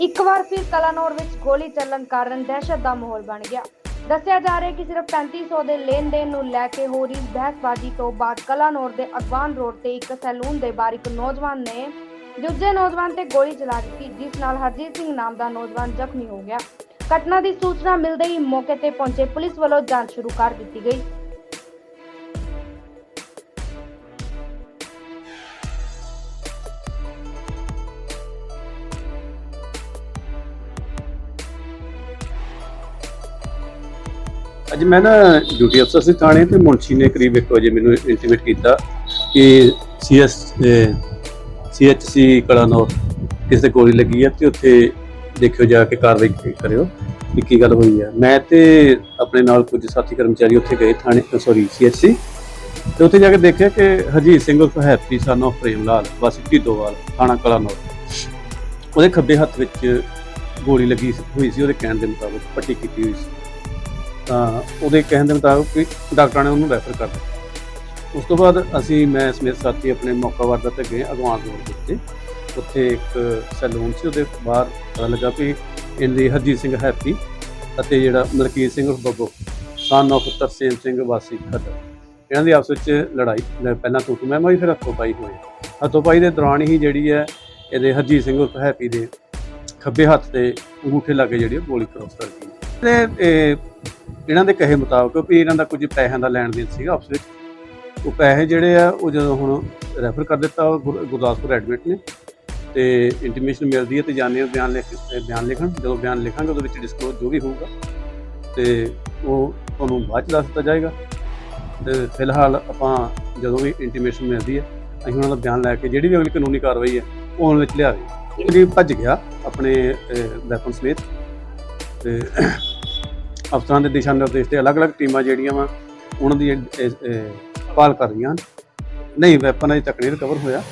ਇੱਕ ਵਾਰ ਫਿਰ ਕਲਾਨੌਰ ਵਿੱਚ ਗੋਲੀ ਚੱਲਣ ਕਾਰਨ ਦਹਿਸ਼ਤ ਦਾ ਮਾਹੌਲ ਬਣ ਗਿਆ। ਦੱਸਿਆ ਜਾ ਰਿਹਾ ਕਿ ਸਿਰਫ 3500 ਦੇ ਲੈਣ ਦੇਣ ਨੂੰ ਲੈ ਕੇ ਹੋ ਰਹੀ ਬਹਿਸਬਾਜ਼ੀ ਤੋਂ ਬਾਅਦ ਕਲਾਨੌਰ ਦੇ ਅਗਵਾਨ ਰੋਡ ਤੇ ਇੱਕ ਸੈਲੂਨ ਦੇ ਬਾਹਰ ਇੱਕ ਨੌਜਵਾਨ ਨੇ ਦੂਜੇ ਨੌਜਵਾਨ ਤੇ ਗੋਲੀ ਚਲਾ ਦਿੱਤੀ, ਜਿਸ ਨਾਲ ਹਰਜੀਤ ਸਿੰਘ ਨਾਮ ਦਾ ਨੌਜਵਾਨ ਜ਼ਖਮੀ ਹੋ ਗਿਆ। ਘਟਨਾ ਦੀ ਸੂਚਨਾ ਮਿਲਦੇ ਹੀ ਮੌਕੇ ਤੇ ਪਹੁੰਚੇ ਪੁਲਿਸ ਵੱਲੋਂ ਜਾਂਚ ਸ਼ੁਰੂ ਕਰ ਦਿੱਤੀ ਗਈ। ਅੱਜ ਮੈਂ ਨਾ ਡਿਊਟੀ ਅਫਸਰ ਸੀ ਥਾਣੇ ਤੇ ਮੁਨਸ਼ੀ ਨੇ ਕਰੀਬ 1 ਵਜੇ ਮੈਨੂੰ ਇੰਟੀਮੇਟ ਕੀਤਾ ਕਿ ਸੀਐਸ ਸੀਐਚਸੀ ਕਲਾਨੌਰ ਕਿਸੇ ਤੇ ਗੋਲੀ ਲੱਗੀ ਹੈ ਤੇ ਉੱਥੇ ਦੇਖਿਓ ਜਾ ਕੇ ਕਾਰਵਾਈ ਕਰਿਓ ਕਿ ਕੀ ਗੱਲ ਹੋਈ ਹੈ ਮੈਂ ਤੇ ਆਪਣੇ ਨਾਲ ਕੁਝ ਸਾਥੀ ਕਰਮਚਾਰੀ ਉੱਥੇ ਗਏ ਥਾਣੇ ਸੌਰੀ ਸੀਐਚਸੀ ਤੇ ਉੱਥੇ ਜਾ ਕੇ ਦੇਖਿਆ ਕਿ ਹਰਜੀਤ ਸਿੰਘ ਉਰਫ ਹੈਪੀ ਸਨ ਆਫ ਪ੍ਰੇਮ ਲਾਲ ਵਾਸੀ ਢਿੱਦੋਵਾਲ ਥਾਣਾ ਕਲਾਨੌਰ। ਉਹਦੇ ਖੱਬੇ ਹੱਥ ਵਿੱਚ ਗੋਲੀ ਲੱਗੀ ਹੋਈ ਸੀ, ਉਹਦੇ ਕਹਿਣ ਦੇ ਮੁਤਾਬਕ ਪੱਟੀ ਕੀਤੀ ਹੋਈ ਸੀ। ਤਾਂ ਉਹਦੇ ਕਹਿਣ ਦੇ ਮੁਤਾਬਕ ਵੀ ਡਾਕਟਰਾਂ ਨੇ ਉਹਨੂੰ ਰੈਫਰ ਕਰ ਦਿੱਤਾ। ਉਸ ਤੋਂ ਬਾਅਦ ਅਸੀਂ, ਮੈਂ ਸਮੇਤ ਸਾਥੀ ਆਪਣੇ ਮੌਕਾ ਵਾਰਦਾ ਤੇ ਗਏ ਅਗਵਾਨ ਰੋਡ ਦੇ ਉੱਥੇ ਇੱਕ ਸੈਲੂਨ ਸੀ, ਉਹਦੇ ਬਾਹਰ ਪਤਾ ਲੱਗਾ ਵੀ ਇਹਦੀ ਹਰਜੀਤ ਸਿੰਘ ਹੈਪੀ ਅਤੇ ਜਿਹੜਾ ਮਲਕੀਤ ਸਿੰਘ ਉਰਫ ਬੱਬੂ ਸਨ ਆਫ ਤਰਸੇਮ ਸਿੰਘ ਵਾਸੀ ਖੱਦਰ। ਇਹਨਾਂ ਦੀ ਆਪਸ ਵਿੱਚ ਲੜਾਈ, ਲ- ਪਹਿਲਾਂ ਤੂੰ ਮੈਂ ਮੈਂ ਫਿਰ ਹੱਥੋਂ ਪਾਈ ਹੋਈ ਹੱਥੋਂ ਪਾਈ ਦੇ ਦੌਰਾਨ ਹੀ ਜਿਹੜੀ ਹੈ, ਇਹਦੇ ਹਰਜੀਤ ਸਿੰਘ ਉਰਫ ਹੈਪੀ ਦੇ ਖੱਬੇ ਹੱਥ ਤੇ ਅੰਗੂਠੇ ਲਾਗੇ ਜਿਹੜੀ ਉਹ ਗੋਲੀ ਕ੍ਰੋਸ ਕਰ ਗਈ ਤੇ ਇਹ ਇਹਨਾਂ ਦੇ ਕਹੇ ਮੁਤਾਬਕ ਵੀ ਇਹਨਾਂ ਦਾ ਕੁਝ ਪੈਸਿਆਂ ਦਾ ਲੈਣ ਦੇਣ ਸੀਗਾ ਆਪਸ ਵਿੱਚ। ਉਹ ਪੈਸੇ ਜਿਹੜੇ ਆ, ਉਹ ਜਦੋਂ ਹੁਣ ਰੈਫਰ ਕਰ ਦਿੱਤਾ ਗੁਰ- ਗੁਰਦਾਸਪੁਰ ਐਡਮਿਟ ਨੇ ਤੇ ਇੰਟੀਮੇਸ਼ਨ ਮਿਲਦੀ ਹੈ ਤੇ ਜਾਣੇ ਬਿਆਨ ਲਿਖ ਬਿਆਨ ਲਿਖਣ, ਜਦੋਂ ਬਿਆਨ ਲਿਖਾਂਗੇ ਉਹਦੇ ਵਿੱਚ ਡਿਸਕਲੋਜ਼ ਜੋ ਵੀ ਹੋਊਗਾ ਤੇ ਉਹ ਤੁਹਾਨੂੰ ਬਾਅਦ ਚ ਦੱਸ ਦਿੱਤਾ ਜਾਏਗਾ। ਤੇ ਫਿਲਹਾਲ ਆਪਾਂ ਜਦੋਂ ਵੀ ਇੰਟੀਮੇਸ਼ਨ ਮਿਲਦੀ ਹੈ, ਅਸੀਂ ਉਹਨਾਂ ਦਾ ਬਿਆਨ ਲੈ ਕੇ ਜਿਹੜੀ ਵੀ ਅਗਲੀ ਕਾਨੂੰਨੀ ਕਾਰਵਾਈ ਹੈ, ਉਹ ਉਹਨਾਂ ਵਿੱਚ ਲਿਆ ਰਹੀ ਹੈ ਭੱਜ ਗਿਆ ਆਪਣੇ ਵੈਪਨ ਸਮੇਤ ਤੇ ਅਫਸਰਾਂ ਦੇ ਦਿਸ਼ਾ ਨਿਰਦੇਸ਼ ਤੇ ਅਲੱਗ-ਅਲੱਗ ਟੀਮਾਂ ਜਿਹੜੀਆਂ ਵਾ, ਉਹਨਾਂ ਦੀ ਭਾਲ ਕਰ ਰਹੀਆਂ ਹਨ। ਨਹੀਂ ਵੈਪਨ ਅਜੇ ਤੱਕ ਨਹੀਂ ਰਿਕਵਰ ਹੋਇਆ।